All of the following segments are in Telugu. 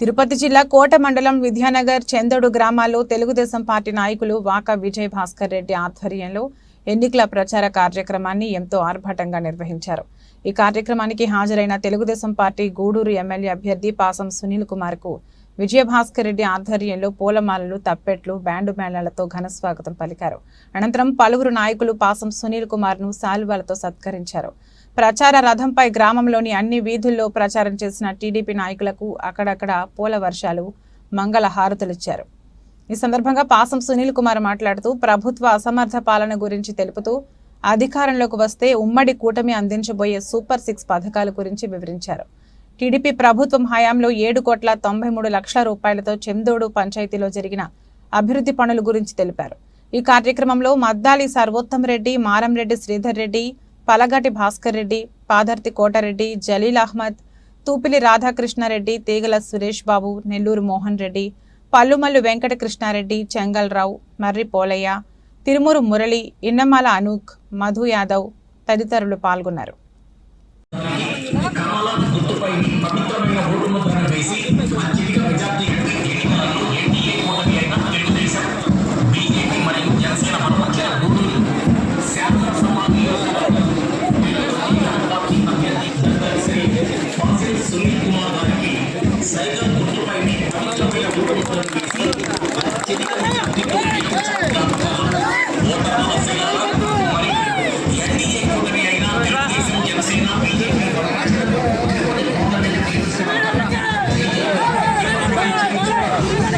తిరుపతి జిల్లా కోట మండలం విద్యానగర్ చందడు గ్రామాల్లో తెలుగుదేశం పార్టీ నాయకులు వాకా విజయ్ భాస్కర్ రెడ్డి ఆధ్వర్యంలో ఎన్నికల ప్రచార కార్యక్రమాన్ని ఎంతో ఆర్భాటంగా నిర్వహించారు. ఈ కార్యక్రమానికి హాజరైన తెలుగుదేశం పార్టీ గూడూరు ఎమ్మెల్యే అభ్యర్థి పాసం సునీల్ కుమార్కు విజయభాస్కర్ రెడ్డి ఆధ్వర్యంలో పూలమాలలు తప్పెట్లు బ్యాండు మేళాలతో ఘన స్వాగతం పలికారు. అనంతరం పలువురు నాయకులు పాసం సునీల్ కుమార్ను శాలువాలతో సత్కరించారు. ప్రచార రథంపై గ్రామంలోని అన్ని వీధుల్లో ప్రచారం చేసిన టీడీపీ నాయకులకు అక్కడక్కడ పూల వర్షాలు మంగళ హారతులిచ్చారు. ఈ సందర్భంగా పాసం సునీల్ కుమార్ మాట్లాడుతూ ప్రభుత్వ అసమర్థ పాలన గురించి తెలుపుతూ అధికారంలోకి వస్తే ఉమ్మడి కూటమి అందించబోయే సూపర్ సిక్స్ పథకాల గురించి వివరించారు. టీడీపీ ప్రభుత్వం హయాంలో ఏడు కోట్ల తొంభై మూడు లక్షల రూపాయలతో చెందోడు పంచాయతీలో జరిగిన అభివృద్ధి పనుల గురించి తెలిపారు. ఈ కార్యక్రమంలో మద్దాలి సర్వోత్తమ్ రెడ్డి మారంరెడ్డి శ్రీధర్ రెడ్డి పలగాటి భాస్కర్ రెడ్డి పాదర్తి కోటారెడ్డి జలీల్ అహ్మద్ తూపిలి రాధాకృష్ణారెడ్డి తీగల సురేష్ బాబు నెల్లూరు మోహన్ రెడ్డి పల్లుమల్లు వెంకటకృష్ణారెడ్డి చెంగల్రావు మర్రి పోలయ్య తిరుమూరు మురళి ఇన్నమాల అనూక్ మధు యాదవ్ తదితరులు పాల్గొన్నారు. చేసి అత్యధిక మెజార్టీ ఎన్నికలలో ఎన్డీఏ కూటమి అయిన తెలుగుదేశం బీజేపీ మరియు జనసేన మధ్య నూరు శాసనసభ అభ్యర్థి సునీల్ కుమార్ గారికి సైకిల్ గుర్తుపై పవిత్రమైన ఓటు అత్యధిక మెజార్టీతో ఓటర్ల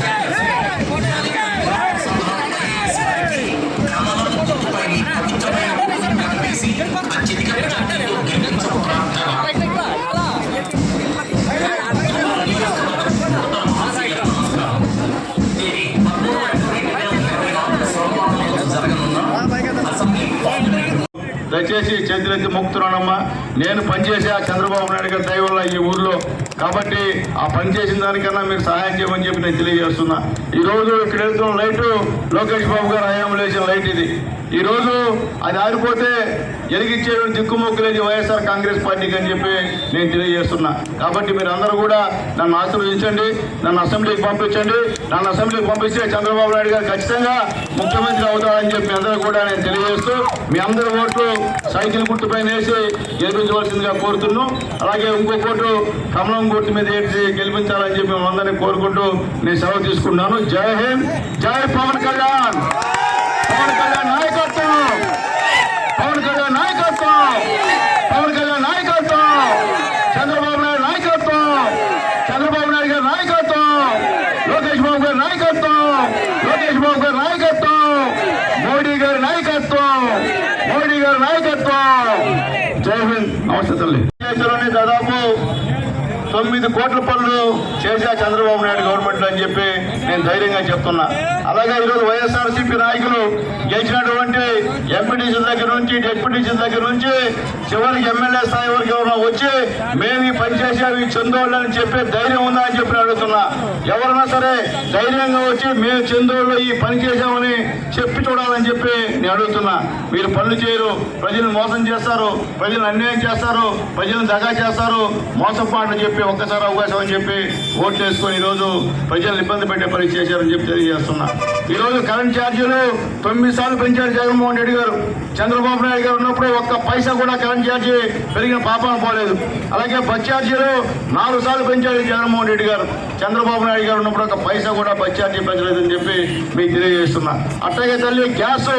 থেকে దయచేసి చేతులెత్తి మొక్కుతున్నానమ్మా. నేను పనిచేసే ఆ చంద్రబాబు నాయుడు గారి దయ వల్ల ఈ ఊర్లో. కాబట్టి ఆ పని చేసిన దానికన్నా మీరు సహాయం చేయమని చెప్పి నేను తెలియజేస్తున్నా. ఈ రోజు ఇక్కడ వెళ్తున్న లైటు లోకేష్ బాబు గారు హయాంలో లేచిన లైట్ ఇది. ఈరోజు అది ఆరిపోతే ఎరిగిచ్చే దిక్కుముక్కులేదు వైఎస్ఆర్ కాంగ్రెస్ పార్టీకి అని చెప్పి నేను తెలియజేస్తున్నా. కాబట్టి మీరు అందరూ కూడా నన్ను ఆశీర్వదించండి నన్ను అసెంబ్లీకి పంపించండి నన్ను అసెంబ్లీకి పంపిస్తే చంద్రబాబు నాయుడు గారు ఖచ్చితంగా ముఖ్యమంత్రి అవుతారని చెప్పి అందరూ కూడా నేను తెలియజేస్తూ మీ అందరి ఓట్లు సైకిల్ గుర్తు పైన వేసి గెలిపించవలసిందిగా కోరుతున్నాను అలాగే ఇంకో కోటు కమలం గుర్తు మీద వేసి గెలిపించాలని చెప్పి మేము కోరుకుంటూ నేను సెలవు తీసుకున్నాను జై హింద్ జై పవన్ కళ్యాణ్! పవన్ కళ్యాణ్ నాయకత్వం పవన్ కళ్యాణ్ నాయకత్వం పవన్ కళ్యాణ్ నాయకత్వం చంద్రబాబు నాయుడు నాయకత్వం చంద్రబాబు నాయుడు గారి నాయకత్వం లోకేష్ బాబు గారి నాయకత్వం. లోకేష్ బాబు గారి నాయకత్వం. మోడీ గారి నాయకత్వం. మోడీ గారి నాయకత్వం. జై హింద్. నమస్తే తల్లి. దాదాపు తొమ్మిది కోట్ల పనులు చేశా చంద్రబాబు నాయుడు గవర్నమెంట్ అని చెప్పి నేను ధైర్యంగా చెప్తున్నా. అలాగే ఈరోజు వైఎస్ఆర్సీపీ నాయకులు గెలిచినటువంటి ఎంపీటీసీల దగ్గర నుంచి డెప్యూటీసీల దగ్గర నుంచి చివరికి ఎమ్మెల్యే స్థాయి వరకు ఎవరైనా వచ్చి మేము ఈ పని చేసాము ఈ చందోళ్ళు అని చెప్పే ధైర్యం ఉందా అని చెప్పి అడుగుతున్నా. ఎవరైనా సరే ధైర్యంగా వచ్చి మేము చందోళ్ళు ఈ పని చేశామని చెప్పి చూడాలని చెప్పి నేను అడుగుతున్నా. మీరు పనులు చేయరు ప్రజలను మోసం చేస్తారు ప్రజలను అన్యాయం చేస్తారు ప్రజలను దగా చేస్తారు మోసపాట్లు చెప్పి ఒక్కసారి అవకాశం అని చెప్పి ఓట్లు వేసుకొని ఈరోజు ప్రజలను ఇబ్బంది పెట్టే పని చేశారని చెప్పి తెలియజేస్తున్నా. ఈరోజు కరెంట్ ఛార్జీలు తొమ్మిది సార్లు పెంచారు జగన్మోహన్ రెడ్డి గారు. చంద్రబాబు నాయుడు గారు ఉన్నప్పుడు ఒక్క పైసా కూడా కరెంట్ ఛార్జీ పెరిగిన పాపం పోలేదు. అలాగే బస్ ఛార్జీలు నాలుగు సార్లు పెంచారు జగన్మోహన్ రెడ్డి గారు. చంద్రబాబు నాయుడు గారు ఉన్నప్పుడు ఒక పైసా కూడా బస్ ఛార్జీ పెంచలేదని చెప్పి మీకు తెలియజేస్తున్నా. అట్లాగే తల్లి గ్యాస్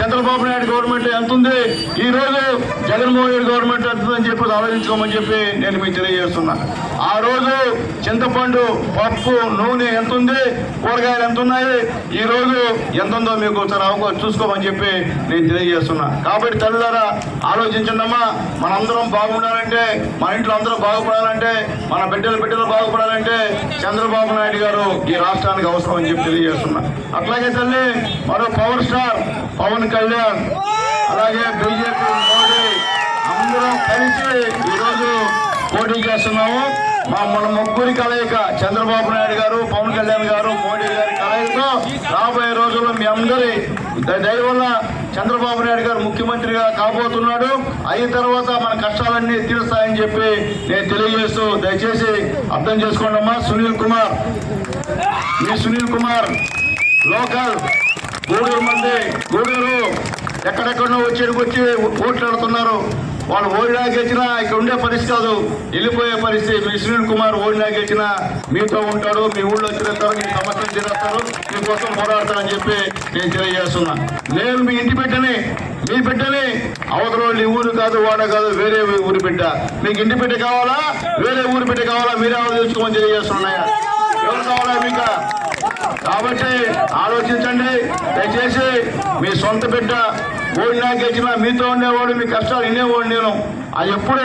చంద్రబాబు నాయుడు గవర్నమెంట్ ఎంత ఉంది? ఈ రోజు జగన్మోహన్ రెడ్డి గవర్నమెంట్ ఎంత ఉందని చెప్పి ఆలోచించుకోమని చెప్పి నేను మీకు తెలియజేస్తున్నా. ఆ రోజు చింతపండు పప్పు నూనె ఎంత ఉంది? కూరగాయలు ఎంత ఉన్నాయి? ఈ రోజు ఎంత ఉందో మీకు ఒకసారి అవకాశం చూసుకోమని చెప్పి నేను తెలియజేస్తున్నా. కాబట్టి తల్లిదారా ఆలోచించండమ్మా మనందరం బాగుండాలంటే మన ఇంట్లో అందరూ బాగుపడాలంటే మన బిడ్డలు బిడ్డలు బాగుపడాలంటే చంద్రబాబు నాయుడు గారు ఈ రాష్ట్రానికి అవసరం అని చెప్పి తెలియజేస్తున్నా. అట్లాగే తల్లి మరో పవర్ స్టార్ పవన్ కళ్యాణ్ అలాగే బీజేపీ మోడీ అందరం కలిసి ఈరోజు పోటీ చేస్తున్నాము. మా మన ముగ్గురి కలయిక చంద్రబాబు నాయుడు గారు పవన్ కళ్యాణ్ గారు మోడీ గారి కలయికతో రాబోయే రోజుల్లో మీ అందరి ద- దయ వల్ల చంద్రబాబు నాయుడు గారు ముఖ్యమంత్రిగా కాబోతున్నాడు. అయిన తర్వాత మన కష్టాలన్నీ తీరుస్తాయని చెప్పి నేను తెలియజేస్తూ దయచేసి అర్థం చేసుకోండి అమ్మా. సునీల్ కుమార్. మీ సునీల్ కుమార్ లోకల్ గూడూరు మంది గూడూరు ఎక్కడెక్కడో వచ్చి వచ్చి ఓట్లాడుతున్నారు వాళ్ళు ఓడినా గెలిచినా ఇక్కడ ఉండే పరిస్థితి కాదు. వెళ్ళిపోయే పరిస్థితి. మీ సునీల్ కుమార్ ఓడినా గెలిచినా మీతో ఉంటాడు మీ ఊళ్ళో తిరుగుతారు మీ సమస్యలు తిరుగుతారు మీకోసం పోరాడతారని చెప్పి నేను తెలియజేస్తున్నా. నేను మీ ఇంటి బిడ్డని మీ బిడ్డని. అవతల వాళ్ళు ఊరు కాదు వాడ కాదు వేరే ఊరి బిడ్డ. మీకు ఇంటి బిడ్డ కావాలా? వేరే ఊరి బిడ్డ కావాలా? మీరే ఆలోచించుకోమని తెలియజేస్తున్నాయా కాబట్టి ఆలోచించండి. దయచేసి మీ సొంత బిడ్డ ఓడినా గెలిచినా మీతో ఉండేవాడు మీ కష్టాలు వినేవాడు నేను. అది ఎప్పుడు